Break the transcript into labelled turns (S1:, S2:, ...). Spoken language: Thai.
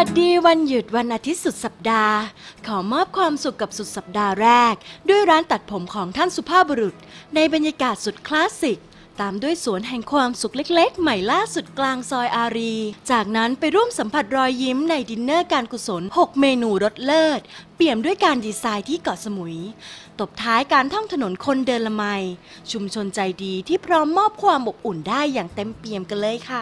S1: วัสดีวันหยุดวันอาทิตย์สุดสัปดาห์ ขอมอบความสุขกับสุดสัปดาห์แรก ด้วยร้านตัดผมของท่านสุภาพบุรุษ ในบรรยากาศสุดคลาสสิก ตามด้วยสวนแห่งความสุขเล็กๆ ใหม่ล่าสุดกลางซอยอารี จากนั้นไปร่วมสัมผัสรอยยิ้มในดินเนอร์การกุศล 6 เมนูรสเลิศ เปี่ยมด้วยการดีไซน์ที่เกาะสมุย ตบท้ายการท่องถนนคนเดินละไม ชุมชนใจดีที่พร้อมมอบความอบอุ่นได้อย่างเต็มเปี่ยมกันเลยค่ะ